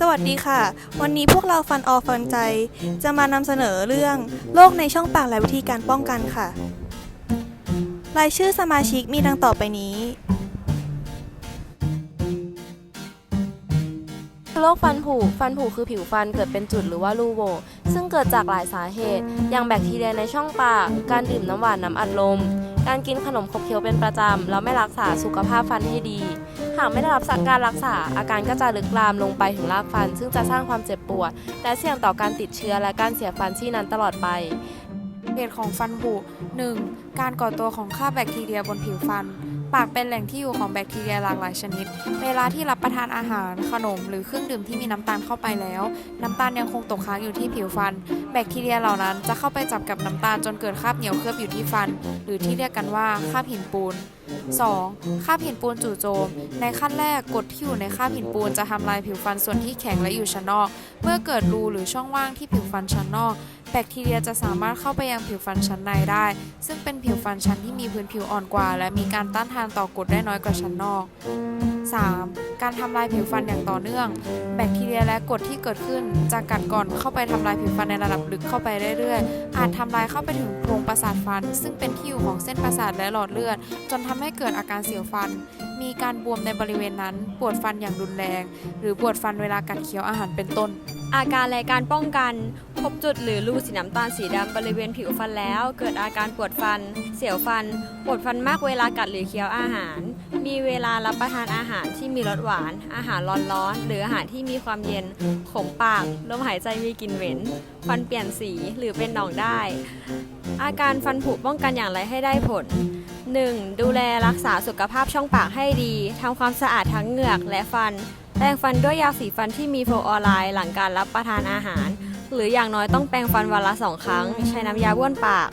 สวัสดีค่ะ วันนี้พวกเราฟันออฟันใจ จะมานำเสนอเรื่องโรคในช่องปากและวิธีการป้องกันค่ะ รายชื่อสมาชิกมีดังต่อไปนี้โรคฟันผุ ฟันผุคือผิวฟันเกิดเป็นจุดหรือว่ารูโหว่ ซึ่งเกิดจากหลายสาเหตุ อย่างแบคทีเรียในช่องปาก การดื่มน้ำหวานน้ำอัดลม การกินขนมขบเคี้ยวเป็นประจำ แล้วไม่รักษาสุขภาพฟันให้ดี หากไม่ได้รับการรักษา อาการก็จะลึกลามลงไปถึงรากฟัน ซึ่งจะสร้างความเจ็บปวด และเสี่ยงต่อการติดเชื้อและการเสียฟันที่นั้นตลอดไปเหตุของฟันผุ 1. การก่อตัวของค่าแบคทีเรียบนผิวฟัน ปากเป็นแหล่งที่อยู่ของแบคทีเรียหลากหลายชนิด เวลาที่รับประทานอาหาร ขนม หรือเครื่องดื่มที่มีน้ำตาลเข้าไปแล้ว น้ำตาลยังคงตกค้างอยู่ที่ผิวฟัน แบคทีเรียเหล่านั้นจะเข้าไปจับกับน้ำตาลจนเกิดคราบเหนียวเคลือบอยู่ที่ฟัน หรือที่เรียกกันว่าคราบหินปูน 2. คราบหินปูนจู่โจม ในขั้นแรกกรดที่อยู่ในคราบหินปูนจะทำลายผิวฟันส่วนที่แข็งและอยู่ชั้นนอก เมื่อเกิดรูหรือช่องว่างที่ผิวฟันชั้นนอก บคทีเรียจะสามารถเข้าไปยังผิวฟันชั้นในได้ ซึ่งเป็นผิวฟันชั้นที่มีพื้นผิวอ่อนกว่า และมีการต้านทานต่อกรดได้น้อยกว่าชั้นนอก 3. การทำลายผิวฟันอย่างต่อเนื่อง แบคทีเรียและกรดที่เกิดขึ้นจะกัดก่อนเข้าไปทำลายผิวฟันในระดับลึกเข้าไปเรื่อยๆ อาจทำลายเข้าไปถึงโพรงประสาทฟัน ซึ่งเป็นที่อยู่ของเส้นประสาทและหลอดเลือด จนทำให้เกิดอาการเสียวฟัน มีการบวมในบริเวณนั้น ปวดฟันอย่างรุนแรง หรือปวดฟันเวลากัดเคี้ยวอาหารเป็นต้น อาการและการป้องกัน พบจุดหรือรูสีน้ำตาลสีดำบริเวณผิวฟันแล้ว เกิดอาการปวดฟัน เสียวฟัน ปวดฟันมากเวลากัดหรือเคี้ยวอาหาร มีเวลารับประทานอาหารที่มีรสหวาน อาหารร้อนๆหรืออาหารที่มีความเย็น ขมปาก ลมหายใจมีกลิ่นเหม็น ฟันเปลี่ยนสีหรือเป็นหนองได้ อาการฟันผุป้องกันอย่างไรให้ได้ผล 1. ดูแลรักษาสุขภาพช่องปากให้ดีทำความสะอาดทั้งเหงือกและฟัน แปรงฟันด้วยยาสีฟันที่มีโฟออไรด์หลังการรับประทานอาหาร หรืออย่างน้อยต้องแปรงฟันวันละสองครั้ง ใช้น้ำยาบ้วนปาก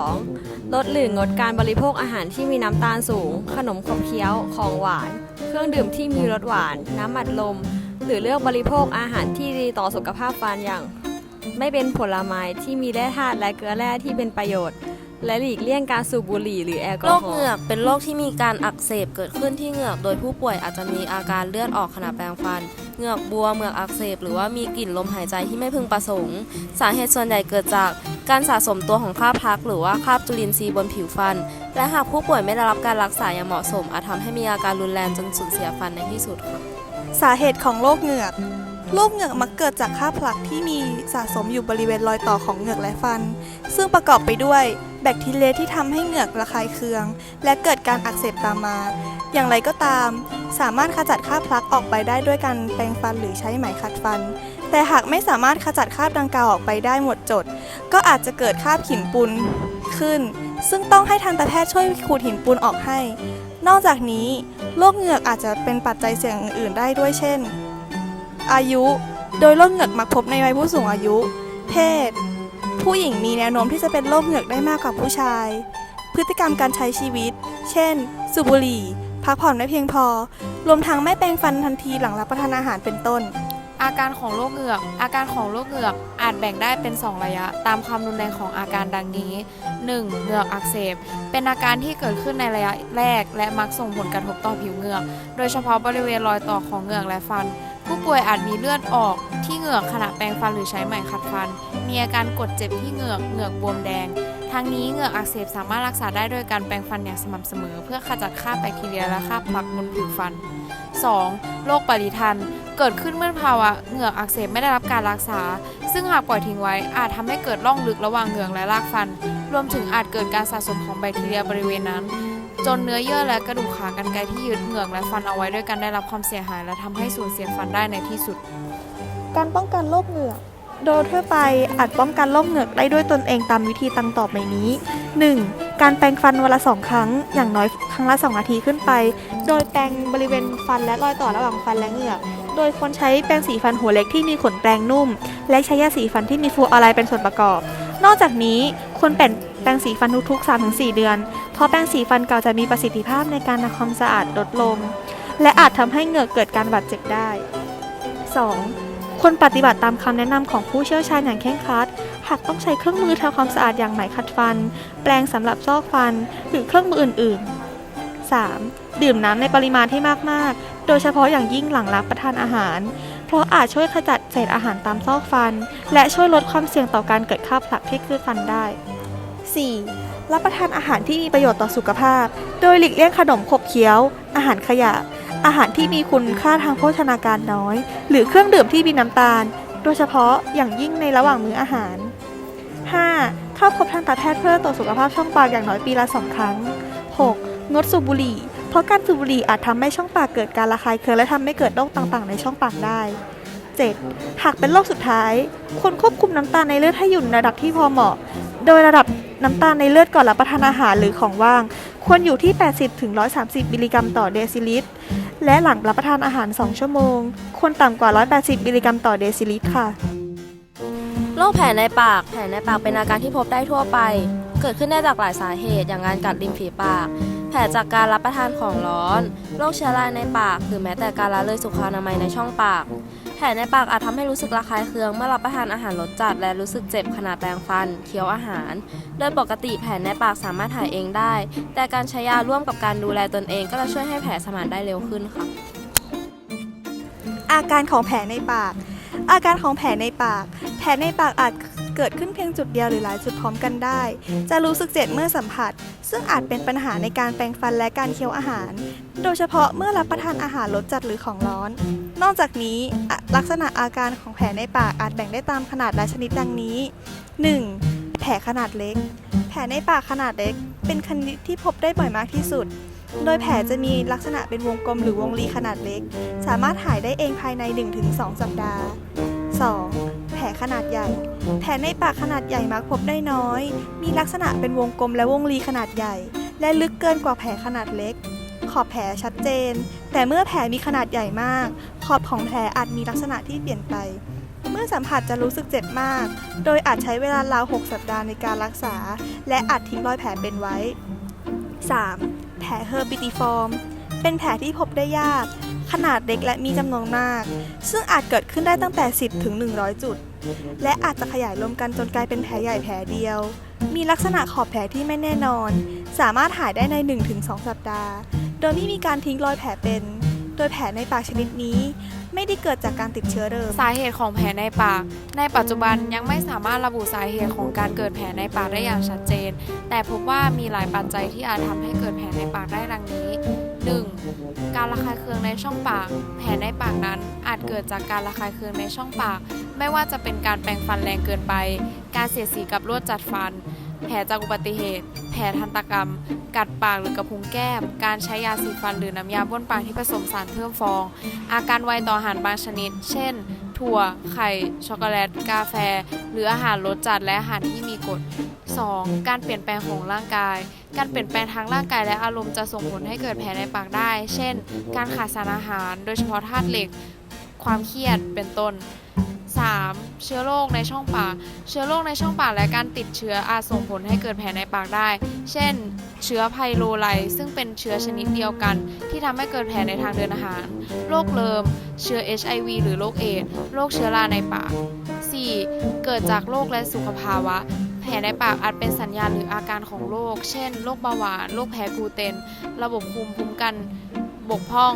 2. ลดหรืองดการบริโภคอาหารที่มีน้ำตาลสูง ขนมขบเคี้ยวของหวาน เครื่องดื่มที่มีรสหวาน น้ำอัดลม หรือเลือกบริโภคอาหารที่ดีต่อสุขภาพฟันอย่าง ไม่เป็นผลไม้ที่มีแร่ธาตุและเกลือแร่ที่เป็นประโยชน์ และหลีกเลี่ยงการสูบบุหรี่หรือแอลกอโรฮอคล์เหงือกเป็นโรคที่มีการอักเสบเกิดขึ้นที่เหงือก โดยผู้ป่วยอาจจะมีอาการเลือดออกขณะแปรงฟัน เหงือกบวมเหงือกอักเสบ หรือว่ามีกลิ่นลมหายใจที่ไม่พึงประสงค์ สาเหตุส่วนใหญ่เกิดจากการสะสมตัวของคราบพัก หรือว่าคราบจุลินทรีย์บนผิวฟัน และหากผู้ป่วยไม่ได้รับการรักษาอย่างเหมาะสม อาจทำให้มีอาการรุนแรงจนสูญเสียฟันในที่สุดค่ะสาเหตุของโรคเหงือก โรคเหงือกมักเกิดจากค่าพลักที่มีสะสมอยู่บริเวณรอยต่อของเหงือกและฟัน ซึ่งประกอบไปด้วยแบคทีเรียที่ทำให้เหงือกระคายเคือง และเกิดการอักเสบตามมา อย่างไรก็ตาม สามารถขจัดคราพลักออกไปได้ด้วยการแปรงฟันหรือใช้ไหมขัดฟัน แต่หากไม่สามารถขจัดคราบดังกล่าวออกไปได้หมดจด ก็อาจจะเกิดคราบหินปูนขึ้น ซึ่งต้องให้ทันตแพทย์ช่วยขูดหินปูนออกให้ นอกจากนี้โรคเหงือกอาจจะเป็นปัจจัยเสี่ยงอื่นๆได้ด้วยเช่น อายุ โดยโรคเหงือกมักพบในวัยผู้สูงอายุ เพศ ผู้หญิงมีแนวโน้มที่จะเป็นโรคเหงือกได้มากกว่าผู้ชาย พฤติกรรมการใช้ชีวิต เช่น สูบบุหรี่ พักผ่อนไม่เพียงพอ รวมทั้งไม่แปรงฟันทันทีหลังรับประทานอาหารเป็นต้น อาการของโรคเหงือก อาการของโรคเหงือกอาจแบ่งได้เป็น 2 ระยะ ตามความรุนแรงของอาการดังนี้ 1. เหงือกอักเสบ เป็นอาการที่เกิดขึ้นในระยะแรก และมักส่งผลกระทบต่อผิวเหงือก โดยเฉพาะบริเวณรอยต่อของเหงือกและฟัน ผู้ป่วยอาจมีเลือดออกที่เหงือกขณะแปรงฟันหรือใช้ไหมขัดฟัน มีอาการกดเจ็บที่เหงือกเหงือกบวมแดง ทั้งนี้เหงือกอักเสบสามารถรักษาได้โดยการแปรงฟันอย่างสม่ำเสมอ เพื่อขจัดคราบแบคทีเรียและคราบพลักบนผิวฟัน 2. โรคปริทันเกิดขึ้นเมื่อภาวะเหงือกอักเสบไม่ได้รับการรักษา ซึ่งหากปล่อยทิ้งไว้อาจทำให้เกิดร่องลึกระหว่างเหงือกและรากฟัน รวมถึงอาจเกิดการสะสมของแบคทีเรียบริเวณนั้น จนเนื้อเยื่อและกระดูกขากรรไกรที่ยึดเหงือกและฟันเอาไว้ด้วยกันได้รับความเสียหาย และทำให้สูญเสียฟันได้ในที่สุด การป้องกันโรคเหงือก โดยทั่วไปอาจป้องกันโรคเหงือกได้ด้วยตนเองตามวิธีตังต่อไปนี้ 1. การแปรงฟันวันละสองครั้ง อย่างน้อยครั้งละ 2 นาทีขึ้นไป โดยแปรงบริเวณฟันและรอยต่อระหว่างฟันและเหงือก โดยควรใช้แปรงสีฟันหัวเล็กที่มีขนแปรงนุ่ม และใช้ยาสีฟันที่มีฟลูออไรด์เป็นส่วนประกอบ นอกจากนี้ ควรเปลี่ยนแปรงสีฟันทุกๆ 3-4 เดือน เพราะแปรงสีฟันเก่าจะมีประสิทธิภาพในการทำความสะอาดลดลง และอาจทำให้เหงือกเกิดการบาดเจ็บได้ 2. ควรปฏิบัติตามคำแนะนำของผู้เชี่ยวชาญอย่างเคร่งครัด หากต้องใช้เครื่องมือทำความสะอาดอย่างไหมขัดฟัน แปรงสำหรับซอกฟัน หรือเครื่องมืออื่น ๆ 3. ดื่มน้ำในปริมาณที่มาก ๆ โดยเฉพาะอย่างยิ่งหลังรับประทานอาหาร ราะอาจช่วยขจัดเศษอาหารตามซอกฟัน และช่วยลดความเสี่ยงต่อการเกิดค่าบผลักที่คือฟันได้ 4. รับประทานอาหารที่มีประโยชน์ต่อสุขภาพ โดยหลีกเลี่ยงขนมขบเคี้ยว อาหารขยะ อาหารที่มีคุณค่าทางโภชนาการน้อย หรือเครื่องดื่มที่มีน้ำตาล โดยเฉพาะอย่างยิ่งในระหว่างมื้ออาหาร 5. เข้าพบทันตแพทย์เพื่อตรวจสุขภาพช่องปากอย่างน้อยปีละสองครั้ง 6. งดสูบบุหรี่ เพราะการสูบบุหรี่อาจทำให้ช่องปากเกิดการระคายเคืองและทำให้เกิดโรคต่างๆ ในช่องปากได้ 7. หากเป็นโรคสุดท้าย ควรควบคุมน้ำตาลในเลือดให้อยู่ในระดับที่พอเหมาะ โดยระดับน้ำตาลในเลือดก่อนรับประทานอาหารหรือของว่าง ควรอยู่ที่ 80-130 มิลลิกรัมต่อเดซิลิตร และหลังรับประทานอาหาร 2 ชั่วโมง ควรต่ำกว่า 180 มิลลิกรัมต่อเดซิลิตรค่ะ โรคแผลในปาก แผลในปากเป็นอาการที่พบได้ทั่วไป เกิดขึ้นได้จากหลายสาเหตุ อย่างการกัดริมฝีปาก แผลจากการรับประทานของร้อน โรคเชื้อราในปาก หรือแม้แต่การละเลยสุขอนามัยในช่องปาก แผลในปากอาจทำให้รู้สึกระคายเคืองเมื่อรับประทานอาหารรสจัด และรู้สึกเจ็บขณะแปรงฟัน เคี้ยวอาหาร โดยปกติแผลในปากสามารถหายเองได้ แต่การใช้ยาร่วมกับการดูแลตนเอง ก็จะช่วยให้แผลสมานได้เร็วขึ้นค่ะ อาการของแผลในปาก อาการของแผลในปาก แผลในปากอาจ เกิดขึ้นเพียงจุดเดียวหรือหลายจุดพร้อมกันได้ จะรู้สึกเจ็บเมื่อสัมผัส ซึ่งอาจเป็นปัญหาในการแปรงฟันและการเคี้ยวอาหาร โดยเฉพาะเมื่อรับประทานอาหารรสจัดหรือของร้อน นอกจากนี้ลักษณะอาการของแผลในปากอาจแบ่งได้ตามขนาดและชนิดดังนี้ 1. แผลขนาดเล็ก แผลในปากขนาดเล็ก เป็นชนิดที่พบได้บ่อยมากที่สุดโดยแผลจะมีลักษณะเป็นวงกลมหรือวงรีขนาดเล็ก สามารถหายได้เองภายใน 1-2 สัปดาห์ 2. ขนาดใหญ่ แผลในปากขนาดใหญ่มักพบได้น้อย มีลักษณะเป็นวงกลมและวงรีขนาดใหญ่ และลึกเกินกว่าแผลขนาดเล็ก ขอบแผลชัดเจน แต่เมื่อแผลมีขนาดใหญ่มาก ขอบของแผลอาจมีลักษณะที่เปลี่ยนไปเมื่อสัมผัสจะรู้สึกเจ็บมาก โดยอาจใช้เวลาราว 6 สัปดาห์ในการรักษา และอาจทิ้งรอยแผลเป็นไว้ 3. แผลเฮอร์บิติฟอร์ม เป็นแผลที่พบได้ยาก ขนาดเล็กและมีจำนวนมาก ซึ่งอาจเกิดขึ้นได้ตั้งแต่ 10 ถึง 100 จุด และอาจจะขยายรวมกันจนกลายเป็นแผลใหญ่แผลเดียว มีลักษณะขอบแผลที่ไม่แน่นอน สามารถหายได้ใน 1-2 สัปดาห์ โดยไม่มีการทิ้งรอยแผลเป็น โดยแผลในปากชนิดนี้ ไม่ได้เกิดจากการติดเชื้อเดิมสาเหตุของแผลในปาก ในปัจจุบันยังไม่สามารถระบุสาเหตุของการเกิดแผลในปากได้อย่างชัดเจน แต่พบว่ามีหลายปัจจัยที่อาจทำให้เกิดแผลในปากได้ดังนี้ 1. การระคายเคืองในช่องปาก แผลในปากนั้น อาจเกิดจากการระคายเคืองในช่องปาก ไม่ว่าจะเป็นการแปรงฟันแรงเกินไป การเสียดสีกับลวดจัดฟัน แผลจากอุบัติเหตุ แผลทันตกรรม กัดปากหรือกระพุ้งแก้ม การใช้ยาสีฟันหรือน้ำยาบ้วนปากที่ผสมสารเพิ่มฟอง อาการไวต่ออาหารบางชนิด เช่น ถั่ว ไข่ ช็อกโกแลต กาแฟ หรืออาหารรสจัดและอาหารที่มีกรด 2. การเปลี่ยนแปลงของร่างกาย การเปลี่ยนแปลงทางร่างกายและอารมณ์จะส่งผลให้เกิดแผลในปากได้ เช่น การขาดสารอาหาร โดยเฉพาะธาตุเหล็ก ความเครียด เป็นต้น 3. เชื้อโรคในช่องปาก เชื้อโรคในช่องปากและการติดเชื้ออาจส่งผลให้เกิดแผลในปากได้ เช่น เชื้อไพโรไลซึ่งเป็นเชื้อชนิดเดียวกัน ที่ทำให้เกิดแผลในทางเดินอาหาร โรคเลิม เชื้อ HIV หรือโรคเอดส์ โรคเชื้อราในปาก 4. เกิดจากโรคและสุขภาวะ แผลในปากอาจเป็นสัญญาณหรืออาการของโรค เช่น โรคเบาหวาน โรคแพ้กลูเตน ระบบภูมิคุ้มกันบกพร่อง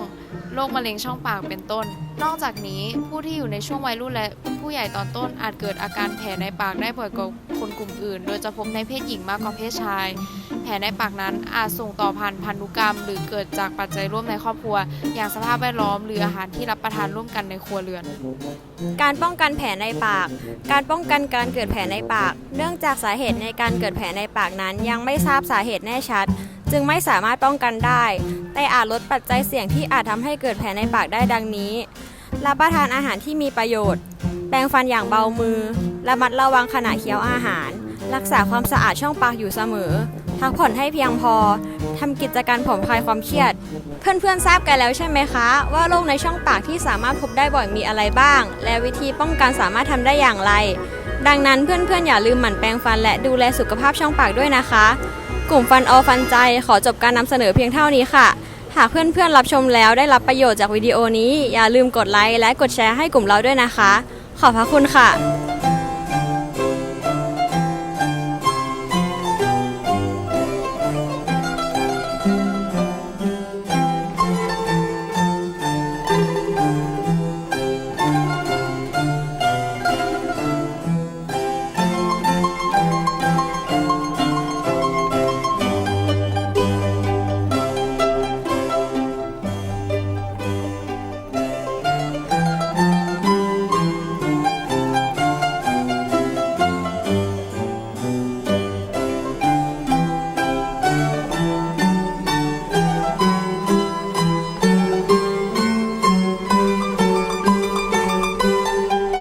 โรคมะเร็งช่องปากเป็นต้น นอกจากนี้ผู้ที่อยู่ในช่วงวัยรุ่นและผู้ใหญ่ตอนต้นอาจเกิดอาการแผลในปากได้บ่อยกว่าคนกลุ่มอื่น โดยจะพบในเพศหญิงมากกว่าเพศชาย แผลในปากนั้นอาจส่งต่อผ่านพันธุกรรม หรือเกิดจากปัจจัยร่วมในครอบครัว อย่างสภาพแวดล้อมหรืออาหารที่รับประทานร่วมกันในครัวเรือน การป้องกันแผลในปาก การป้องกันการเกิดแผลในปาก เนื่องจากสาเหตุในการเกิดแผลในปากนั้นยังไม่ทราบสาเหตุแน่ชัด จึงไม่สามารถป้องกันได้ แต่อาจลดปัจจัยเสี่ยงที่อาจทำให้เกิดแผลในปากได้ดังนี้ รับประทานอาหารที่มีประโยชน์ แปรงฟันอย่างเบามือ ระมัดระวังขณะเคี้ยวอาหาร รักษาความสะอาดช่องปากอยู่เสมอ พักผ่อนให้เพียงพอทำกิจการผ่อนคลายความเครียด เพื่อนๆทราบกันแล้วใช่ไหมคะ ว่าโรคในช่องปากที่สามารถพบได้บ่อยมีอะไรบ้าง และวิธีป้องกันสามารถทำได้อย่างไรดังนั้นเพื่อนๆ อย่าลืมหมั่นแปรงฟันและดูแลสุขภาพช่องปากด้วยนะคะ กลุ่มฟันออฟันใจขอจบการนำเสนอเพียงเท่านี้ค่ะ หากเพื่อนๆรับชมแล้วได้รับประโยชน์จากวิดีโอนี้ อย่าลืมกดไลค์และกดแชร์ให้กลุ่มเราด้วยนะคะ ขอบพระคุณค่ะ